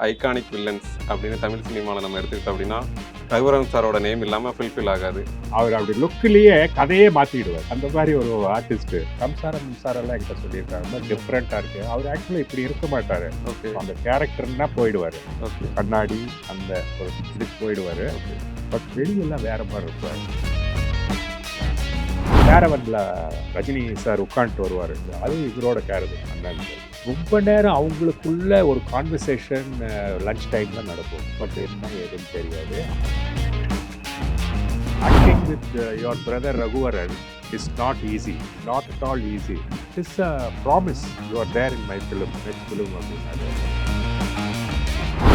Iconic villains அப்படின்னு தமிழ் சினிமாவில் நம்ம எடுத்துக்கிட்டோம் அப்படின்னா ரகுவரன் சாரோட நேம் இல்லாமல் ஃபில்ஃபில் ஆகாது. அவர் அப்படி லுக்கிலேயே கதையே மாற்றிடுவார் அந்த மாதிரி ஒரு ஆர்டிஸ்ட் சம்சாரம் மின்சாரம்லாம் என்கிட்ட சொல்லியிருக்காரு. ரொம்ப டிஃப்ரெண்ட்டாக இருக்கு. அவர் ஆக்சுவலாக இப்படி இருக்க மாட்டார். ஓகே. அந்த கேரக்டர்னா போயிடுவார். ஓகே. கண்ணாடி அந்த ஒரு இதுக்கு போயிடுவார். ஓகே. பட் வெளியெல்லாம் வேற மாதிரி இருப்பார். கேரவன்ல ரஜினி சார் உட்காந்துட்டு வருவார். அது இவரோட கேரவன் அந்த ரொம்ப நேரம் அவங்களுக்குள்ள ஒரு கான்வர்சேஷன் லஞ்ச் டைம்ல நடக்கும். பட் என்ன ஏதுன்னு தெரியாது. Acting with your brother Raghuvaran is not easy not at all easy it's a promise you are there in my film next film அப்படின்னாரு.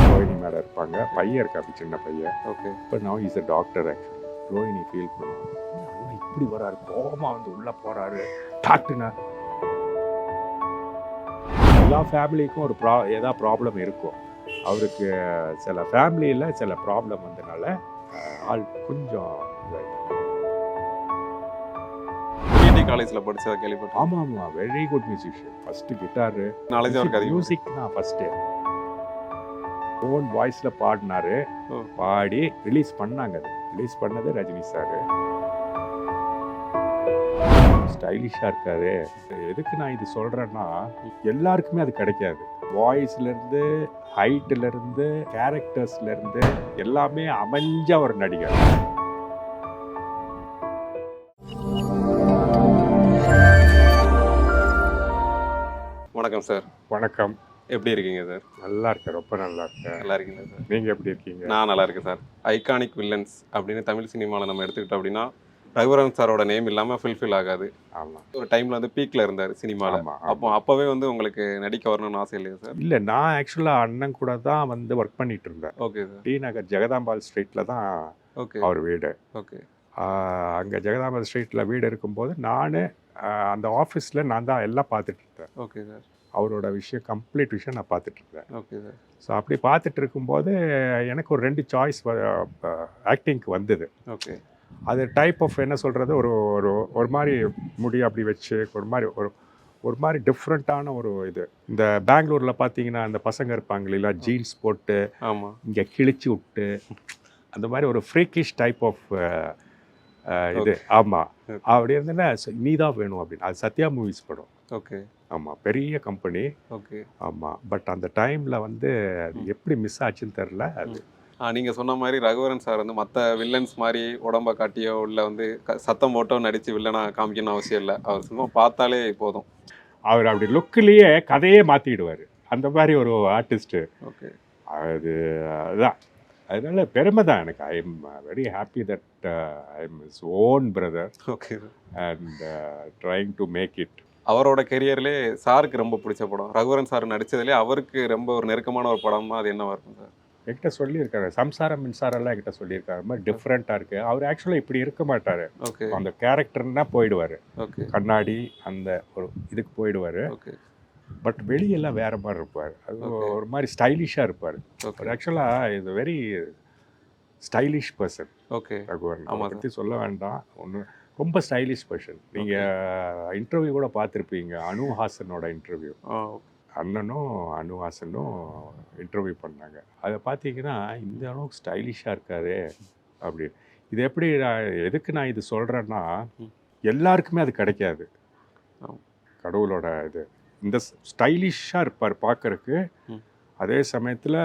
ரோஹினி மேலே இருப்பாங்க. பையன் இருக்காரு சின்ன பையன். ஓகே இப்போ நான் is a doctor actually Rohini feel பண்ணுவாங்க. அண்ணன் இப்படி வராரு கோபமாக வந்து உள்ளே போகிறாரு டாக்டர்னா எல்லா ஃபேமிலிக்கும் ஒரு ப்ரா ஏதாவது ப்ராப்ளம் இருக்கும். அவருக்கு சில ஃபேமிலியில் சில ப்ராப்ளம் வந்தனால ஆள் கொஞ்சம் டிடி காலேஜில் படிச்சதை கேள்விப்பட்டோம் ஆமாம் ஆமாம் very good musician first guitar knowledge அவருக்கு மியூசிக் தான் ஃபஸ்ட்டு ஓன் வாய்ஸில் பாடினாரு. பாடி ரிலீஸ் பண்ணாங்க அது. ரிலீஸ் பண்ணது ரஜினி சார் ஸ்டைலிஷாக இருக்காரு. எதுக்கு நான் இது சொல்கிறேன்னா எல்லாருக்குமே அது கிடைக்காது. வாய்ஸ்லேருந்து ஹைட்டிலேருந்து கேரக்டர்ஸ்லேருந்து எல்லாமே அமைஞ்ச ஒரு நடிகர். வணக்கம் சார் வணக்கம். எப்படி இருக்கீங்க சார் நல்லா இருக்கேன். ரொம்ப நல்லா இருக்கேன். நல்லா இருக்கீங்களா சார் நீங்கள் எப்படி இருக்கீங்க? நான் நல்லா இருக்கேன் சார் ஐகானிக் வில்லன்ஸ் அப்படின்னு தமிழ் சினிமாவில் நம்ம எடுத்துக்கிட்டோம் அப்படின்னா ரகுவரன் சாரோட நேம் இல்லாமல் ஃபில்ஃபில் ஆகாது. ஆமாம் ஒரு டைமில் வந்து பீக்கில் இருந்தார் சினிமாவில் அப்போ அப்போவே வந்து உங்களுக்கு நடிக்க வரணும்னு ஆசை இல்லையா சார் இல்லை நான் ஆக்சுவலாக அண்ணன் கூட தான் வந்து ஒர்க் பண்ணிட்டு இருந்தேன். Okay sir T Nagar Jagadambal ஸ்ட்ரீட்டில் தான் ஓகே அவர் வீடு. ஓகே அங்கே ஜெகதாம்பாள் ஸ்ட்ரீட்டில் வீடு இருக்கும்போது நான் அந்த ஆஃபீஸில் நான் தான் எல்லாம் பார்த்துட்டு இருந்தேன். ஓகே சார் அவரோட விஷயம் கம்ப்ளீட் விஷயம் நான் பார்த்துட்டு இருந்தேன். ஓகே சார் ஸோ அப்படி பார்த்துட்டு இருக்கும்போது எனக்கு ஒரு ரெண்டு சாய்ஸ் ஆக்டிங்க்கு வந்தது. ஓகே அது டைப் ஆஃப் என்ன சொல்கிறது ஒரு ஒரு ஒரு மாதிரி முடி அப்படி வச்சு ஒரு மாதிரி ஒரு ஒரு மாதிரி டிஃப்ரெண்ட்டான ஒரு இது. இந்த பெங்களூரில் பார்த்தீங்கன்னா அந்த பசங்க இருப்பாங்க இல்லைங்களா ஜீன்ஸ் போட்டு ஆமாம் இங்கே கிழிச்சு விட்டு அந்த மாதிரி ஒரு ஃப்ரீக்கிஷ் டைப் ஆஃப் இது. ஆமாம். அப்படி இருந்தேன்னா நீ தான் வேணும் அப்படின்னு. அது சத்யா மூவிஸ் படம். ஓகே ஆமாம் பெரிய கம்பெனி ஓகே ஆமாம் பட் அந்த டைமில் வந்து எப்படி மிஸ் ஆச்சுன்னு தெரில அது. நீங்கள் சொன்ன மாதிரி ரகுவரன் சார் வந்து மற்ற வில்லன்ஸ் மாதிரி உடம்ப காட்டியோ இல்லை வந்து சத்தம் போட்டோ நடித்து வில்லனா காமிக்கணும் அவசியம் இல்லை. அவர் சும்மா பார்த்தாலே போதும். அவர் அப்படி லுக்கிலேயே கதையே மாற்றிடுவார் அந்த மாதிரி ஒரு ஆர்டிஸ்ட்டு ஓகே. அது அதுதான் அதனால பெருமை தான் எனக்கு. I am very happy that I am is own brother okay. And trying to make it அவரோட கெரியர்லே சாருக்கு ரொம்ப பிடிச்ச படம். ரகுவரன் சார் நடிச்சதுலேயே அவருக்கு ரொம்ப ஒரு நெருக்கமான ஒரு படமா அது என்னவா இருக்கும் சார்? என்கிட்ட சொல்லியிருக்காரு சம்சாரம் மின்சாரம்லாம் என்கிட்ட சொல்லியிருக்காரு ரொம்ப டிஃப்ரெண்ட்டாக இருக்குது அவர் ஆக்சுவலாக இப்படி இருக்க மாட்டார். அந்த கேரக்டர்னா போயிடுவார். கண்ணாடி அந்த ஒரு இதுக்கு போயிடுவார். பட் வெளியெல்லாம் வேற மாதிரி இருப்பார். அது. ஒரு மாதிரி ஸ்டைலிஷாக இருப்பார். ஆக்சுவலாக இது very stylish person okay Raghuvaran அதை பற்றி சொல்ல வேண்டாம். ஒன்று ரொம்ப ஸ்டைலிஷ் பர்சன் நீங்கள் இன்டர்வியூ கூட பார்த்துருப்பீங்க. அனு ஹாசனோட இன்டர்வியூ அண்ணனும் அனுவாசனும் இன்டர்வியூ பண்ணாங்க. அதை பார்த்தீங்கன்னா இந்த அளவுக்கு ஸ்டைலிஷாக இருக்காரு அப்படி. இது எப்படி நான் எதுக்கு நான் இது சொல்கிறேன்னா. எல்லாருக்குமே அது கிடைக்காது. கடவுளோட இது. இந்த ஸ்டைலிஷாக இருப்பார் பார்க்கறக்கு. அதே சமயத்தில்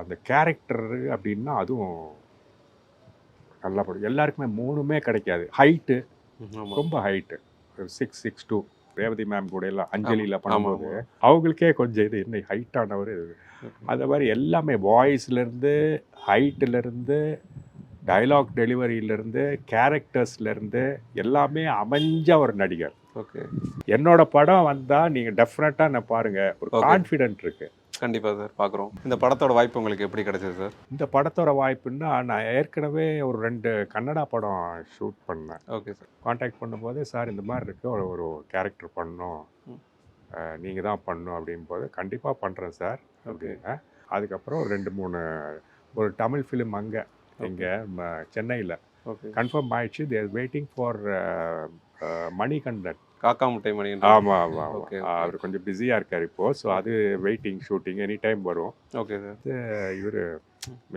அந்த கேரக்டர் அப்படின்னா அதுவும் நல்லா படும் எல்லாருக்குமே மூணுமே கிடைக்காது. ஹைட்டு ரொம்ப height six six two Revathi ma'am கூட எல்லாம் அஞ்சலியில் பண்ணும்போது அவங்களுக்கே கொஞ்சம் இது என்ன ஹைட்டானவர் அந்த மாதிரி எல்லாமே வாய்ஸ்லேருந்து ஹைட்டிலேருந்து டைலாக் டெலிவரியிலேருந்து கேரக்டர்ஸ்லேருந்து எல்லாமே அமைஞ்ச ஒரு நடிகர். ஓகே என்னோட படம் வந்தால் நீங்கள் டெஃபினட்டாக நான் பாருங்கள் ஒரு. கான்ஃபிடென்ட் இருக்குது கண்டிப்பாக சார் பார்க்குறோம் இந்த படத்தோட வாய்ப்பு உங்களுக்கு எப்படி கிடைச்சது சார்? இந்த படத்தோட வாய்ப்புன்னா நான் ஏற்கனவே ஒரு ரெண்டு கன்னடா படம் ஷூட் பண்ணேன். Okay sir. காண்டாக்ட் பண்ணும்போது சார் இந்த மாதிரி இருக்கு. ஒரு ஒரு கேரக்டர் பண்ணணும். நீங்கள் தான் பண்ணணும். அப்படிங்கும்போது கண்டிப்பாக பண்ணுறேன் சார். அப்படின்னா அதுக்கப்புறம் ஒரு ரெண்டு மூணு ஒரு தமிழ் ஃபிலிம் அங்கே இங்கே சென்னையில். ஓகே. கன்ஃபார்ம் ஆயிடுச்சு. There waiting for Manikandan. Kaakka Muttai Mani ஆமா ஆமா ஆமா. Okay, okay. அவர் கொஞ்சம் பிஸியா இருக்காரு இப்போ. ஸோ அது வெயிட்டிங் ஷூட்டிங் எனி டைம் வரும். Okay sir. இவர்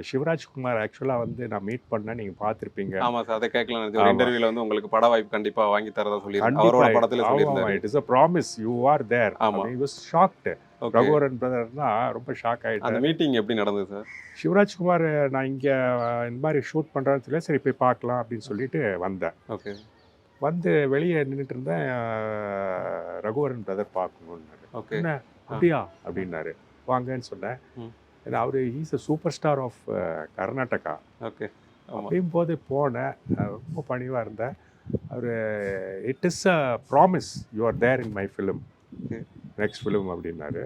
சிவராஜ்குமார் ஆக்சுவலா வந்து நான் மீட் பண்ண நீங்க பார்த்திருப்பீங்க. ஆமா சார். அதை கேட்கலாம். இன்டர்வியூல வந்து உங்களுக்கு பட வாய்ப்பு கண்டிப்பா வாங்கி தரதா சொல்லியிருந்தாரு அவரோட படத்துல சொல்லியிருந்தாரு. It is a promise you are there ஆமா. he was shocked. Okay. Raghuvaran பிரதர்னா ரொம்ப ஷாக் அந்த ஆயிட்டேன் மீட்டிங் எப்படி நடந்தது சார்? சிவராஜ்குமார் நான் இங்க இந்த மாதிரி ஷூட் பண்றேன்னு சொல்லி சரி போய் பார்க்கலாம் அப்படின்னு சொல்லிட்டு வந்தேன். ஓகே. வந்து வெளியே நின்றுட்டு இருந்தேன் ரகுவரன் பிரதர் பார்க்கணுன்னாரு என்ன? அப்படியா? அப்படின்னாரு. வாங்கன்னு சொன்னேன். ஏன்னா அவர் is a super star of Karnataka. Okay. அப்படியும் போது போனேன். ரொம்ப பணிவாக இருந்தேன். அவர் it is a promise you are there in my film. Next film அப்படின்னாரு.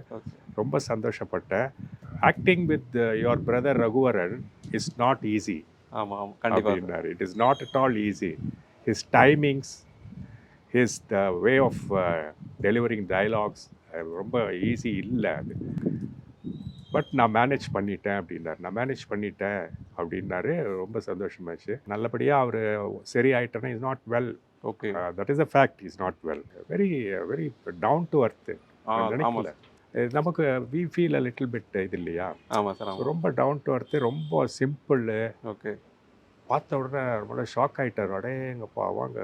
ரொம்ப சந்தோஷப்பட்டேன். Acting with your brother Raghuvaran is not easy ஆமா ஆமா. கண்டிப்பா. sir. அப்படின்னாரு. It is not at all easy his timings his the way of delivering dialogues ரொம்ப easy இல்லை அது. பட் நான் மேனேஜ் பண்ணிட்டேன் அப்படின்னாரு. நான் மேனேஜ் பண்ணிட்டேன் அப்படின்னாரு. ரொம்ப சந்தோஷமாச்சு. நல்லபடியாக அவர் சரி ஆயிட்டேன்னா is not well okay that is a fact is not well very very down to earth நினைக்கல. நமக்கு we feel a little bit இது இல்லையா? ஆமா சார் ரொம்ப டவுன் டு அர்த்து ரொம்ப சிம்பிள் ஓகே பார்த்த உடனே ரொம்ப ஷாக் ஆகிட்டார் அடே எங்கப்பா வாங்க.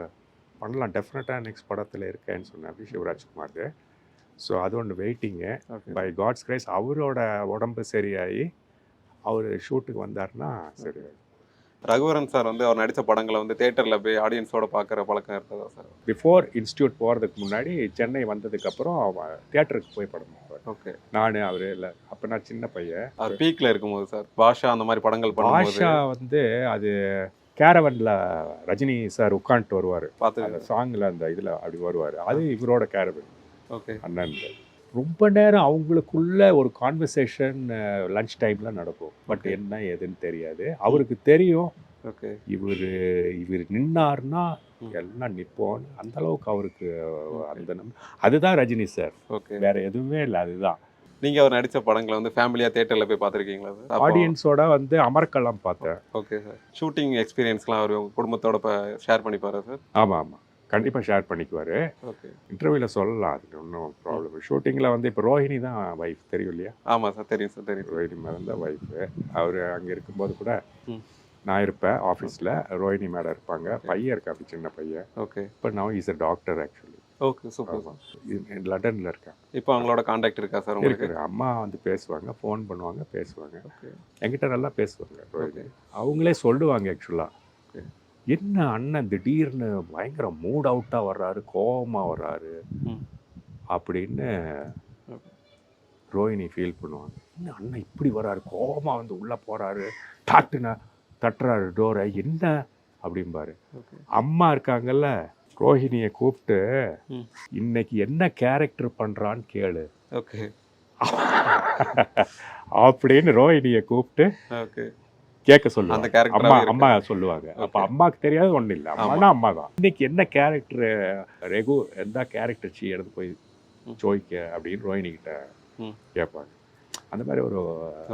பண்ணலாம். டெஃபினட்டாக நெக்ஸ்ட் படத்தில் இருக்கேன்னு சொன்னேன் வி சிவராஜ்குமாருக்கு ஸோ அது ஒன்று வெயிட்டிங்கு பை காட்ஸ் கிரைஸ் அவரோட உடம்பு சரியாகி அவர் ஷூட்டுக்கு வந்தாருன்னா சரி. ரகுவரன் சார் வந்து அவர் நடிச்ச படங்களை வந்து தியேட்டர்ல போய் ஆடியன்ஸோட பாக்குற பழக்கம் இருந்ததா சார்? பிஃபோர் இன்ஸ்டியூட் போகிறதுக்கு முன்னாடி சென்னை வந்ததுக்கப்புறம் தியேட்டருக்கு போய் படம் ஓகே. நான் அவர் இல்லை. அப்போ நான் சின்ன பையன். அவர் பீக்ல இருக்கும்போது சார் பாஷா அந்த மாதிரி படங்கள் ஆஷா வந்து அது கேரவனில் ரஜினி சார் உட்காந்துட்டு வருவார். அந்த சாங்கில் அந்த இதில் அப்படி வருவார். அது இவரோட கேரவன். ஓகே. அண்ணன். ரொம்ப நேரம் அவங்களுக்குள்ள ஒரு கான்வர்சேஷன் லஞ்ச் டைமில் நடக்கும். பட். என்ன ஏதுன்னு தெரியாது. அவருக்கு தெரியும். இவர் இவர் நின்னார்னா. எல்லாம் நிற்போம் அந்த அளவுக்கு அவருக்கு அந்த அதுதான் ரஜினி சார் ஓகே. வேற எதுவுமே இல்லை அதுதான். நீங்க அவர் நடிச்ச படங்களை வந்து ஃபேமிலியா தியேட்டர்ல போய் பார்த்திருக்கீங்களா ஆடியன்ஸோட வந்து அமர்க்கலாம் பார்த்தேன். ஓகே சார் ஷூட்டிங் எக்ஸ்பீரியன்ஸ்லாம் அவர் குடும்பத்தோட ஷேர் பண்ணிப்பாரா சார் ஆமாம் ஆமாம் கண்டிப்பாக ஷேர் பண்ணிக்குவார். ஓகே. இன்டர்வியூவில் சொல்லலாம் அது ஒன்றும் ப்ராப்ளம் ஷூட்டிங்கில் வந்து இப்போ ரோஹிணி தான் வைஃப் தெரியும் இல்லையா? ஆமா சார் தெரியும் சார் தெரியும். ரோஹிணி மேடம் தான் ஒய்ஃபு அவர் அங்கே இருக்கும்போது கூட. நான் இருப்பேன் ஆஃபீஸில் ரோஹிணி மேடம் இருப்பாங்க. பையன் இருக்கா அப்படி சின்ன பையன். ஓகே இப்போ நான் is a doctor actually okay super sir லண்டனில் இருக்கேன். இப்போ அவங்களோட காண்டாக்ட் இருக்கா சார் உங்களுக்கு? அம்மா வந்து பேசுவாங்க ஃபோன் பண்ணுவாங்க பேசுவாங்க. ஓகே என்கிட்ட நல்லா பேசுவாங்க ரோஹிணி அவங்களே சொல்லுவாங்க ஆக்சுவலாக. என்ன அண்ணன் திடீர்னு பயங்கர மூட் அவுட்டாக வர்றாரு கோவமாக வர்றாரு. அப்படின்னு. ரோஹிணி ஃபீல் பண்ணுவாங்க. என்ன அண்ணன் இப்படி வர்றாரு கோவமாக வந்து உள்ளே போகிறாரு டாட்டுனா தட்டுறாரு டோரை என்ன? அப்படிம்பாரு. அம்மா இருக்காங்கல்ல ரோஹிணியை கூப்பிட்டு. இன்னைக்கு என்ன கேரக்டர் பண்ணுறான்னு கேளு. ஓகே. அப்படின்னு ரோஹிணியை கூப்பிட்டு கேட்க சொல்லுவாங்க. அம்மா அம்மா சொல்லுவாங்க. அப்ப. அம்மாக்கு தெரியாது ஒண்ணும் இல்லை. அம்மானா அம்மா தான். இன்னைக்கு என்ன கேரக்டர் ரெகு எந்த கேரக்டர் சி எடுத்து போய். ஜோய்க்க அப்படின்னு ரோஹிணி கிட்ட. கேட்பாங்க. அந்த மாதிரி ஒரு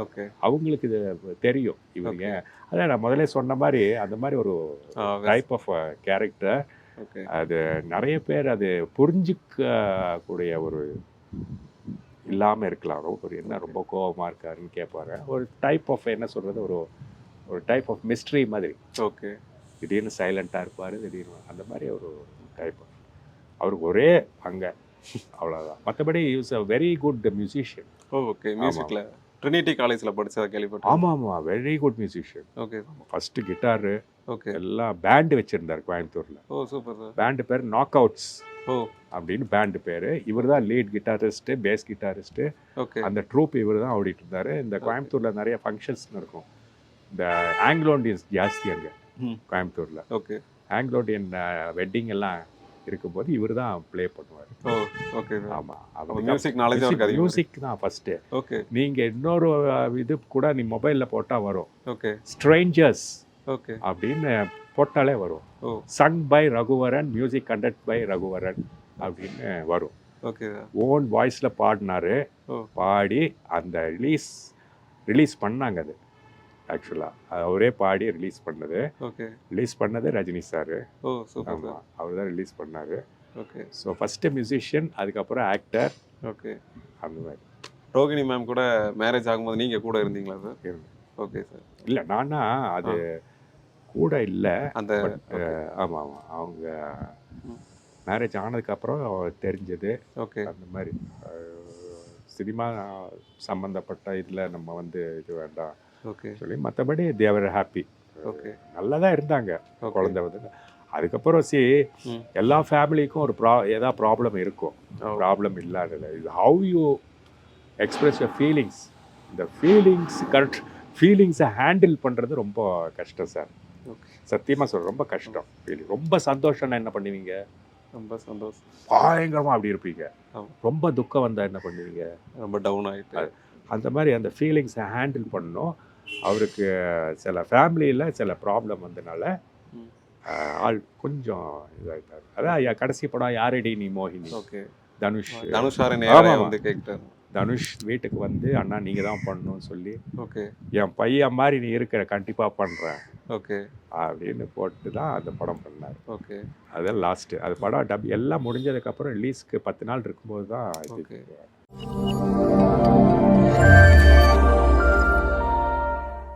ஓகே. அவங்களுக்கு இது தெரியும் இவங்க அதான் நான் முதல்ல சொன்ன மாதிரி அந்த மாதிரி ஒரு டைப் ஆஃப் கேரக்டர் அது நிறைய பேர் அது புரிஞ்சுக்க கூடிய ஒரு இல்லாமல் இருக்கலாம். ஒரு என்ன ரொம்ப கோவமா இருக்காருன்னு கேட்பாங்க ஒரு டைப் ஆஃப் என்ன சொல்றது? ஒரு ஒரு டைப் ஆஃப் மிஸ்ட்ரி மாதிரி. ஓகே. திடீர்னு சைலண்ட்டாக இருப்பார் திடீர்னு அந்த மாதிரி ஒரு டைப் அவருக்கு ஒரே அங்கே அவ்வளோதான் மற்றபடி is a very good musician okay மியூசிக்ல ட்ரினிட்டி காலேஜ்ல படிச்சதா கேள்விப்பட்டேன் ஆமாம் ஆமாம் very good musician okay first guitar okay எல்லாம் பேண்டு வச்சுருந்தார் கோயம்புத்தூரில். ஓ சூப்பர் சார் பேண்டு பேர் நாக் அவுட்ஸ் ஓ. அப்படின்னு பேண்டு பேர். இவர் தான் lead guitarist bass guitarist okay அந்த ட்ரூப் இவர் தான் ஓடிட்டு இருந்தார். இந்த கோயம்புத்தூரில் நிறைய ஃபங்க்ஷன்ஸ் இருக்கும் இந்த ஆங்கிலோண்டியன்ஸ் ஜாஸ்தி அங்கே. கோயம்புத்தூரில். ஓகே ஆங்கிலோண்டியன் வெட்டிங் எல்லாம் இருக்கும்போது இவர் தான் ப்ளே பண்ணுவார். ஓ ஓகே ஆமாம் மியூசிக் நாலேஜ் மியூசிக் தான். ஃபஸ்ட்டு ஓகே நீங்கள் இன்னொரு இது கூட நீ மொபைலில் போட்டால் வரும். ஓகே ஸ்ட்ரேஞ்சர்ஸ் ஓகே அப்படின்னு போட்டாலே வரும். Sung by Raghuvaran music conduct by Raghuvaran அப்படின்னு வரும். ஓகே ஓன் வாய்ஸில் பாடினாரு. பாடி அந்த ரிலீஸ் ரிலீஸ் பண்ணாங்க அது. ஆக்சுவலாக அவரே பாடி ரிலீஸ் பண்ணது. ஓகே. ரிலீஸ் பண்ணது ரஜினி சார். ஓ சூப்பர் அவர் தான் ரிலீஸ் பண்ணார். ஓகே. ஸோ ஃபஸ்ட்டு மியூசிஷியன் அதுக்கப்புறம் ஆக்டர் ஓகே. அந்த மாதிரி. ரோகிணி மேம் கூட மேரேஜ் ஆகும்போது நீங்க கூட இருந்தீங்களா சார். ஓகே சார் இல்லை நானா அது கூட இல்லை. அந்த ஆமாம் ஆமாம் அவங்க. மேரேஜ் ஆனதுக்கப்புறம் தெரிஞ்சது. ஓகே. அந்த மாதிரி. சினிமா சம்மந்தப்பட்ட இதில் நம்ம வந்து இது வேண்டாம். ஓகே. சொல்லி மற்றபடி தேவர் ஹாப்பி ஓகே. நல்லா தான் இருந்தாங்க குழந்தை வந்து. அதுக்கப்புறம் சி. எல்லா ஃபேமிலிக்கும் ஒரு ப்ரா ஏதாவது ப்ராப்ளம் இருக்கும். ப்ராப்ளம் இல்லாதது இது how you express your feelings இந்த ஃபீலிங்ஸ் கரெக்ட் ஃபீலிங்ஸை ஹேண்டில் பண்ணுறது ரொம்ப கஷ்டம் சார் சத்தியமாக சொல்கிறேன் ரொம்ப கஷ்டம். ஃபீலிங் ரொம்ப சந்தோஷம்னா என்ன பண்ணுவீங்க? ரொம்ப சந்தோஷம். பயங்கரமாக அப்படி இருப்பீங்க. ரொம்ப துக்கம் வந்தால் என்ன பண்ணுவீங்க? ரொம்ப டவுன் ஆயிட்டு. அந்த மாதிரி அந்த ஃபீலிங்ஸை ஹேண்டில் பண்ணணும். அவருக்கு சில ஃபேமிலியில் சில ப்ராப்ளம் வந்தனால ஆள் கொஞ்சம் இதாகிட்டார் அதான் கடைசி படம் யாரடி நீ மோகினி? ஓகே. தனுஷ். ஆமா. வந்து கேட்டாரு. தனுஷ் வீட்டுக்கு வந்து அண்ணா நீங்கள் தான் பண்ணணும்னு சொல்லி ஓகே. என் பையன் மாதிரி நீ இருக்கிற கண்டிப்பாக பண்ணுறேன் ஓகே. அப்படின்னு போட்டு தான் அந்த படம் பண்ணார். ஓகே. அதான் லாஸ்ட்டு. அது படம் டப் எல்லாம் முடிஞ்சதுக்கப்புறம் ரிலீஸ்க்கு பத்து நாள் இருக்கும்போது தான் இது.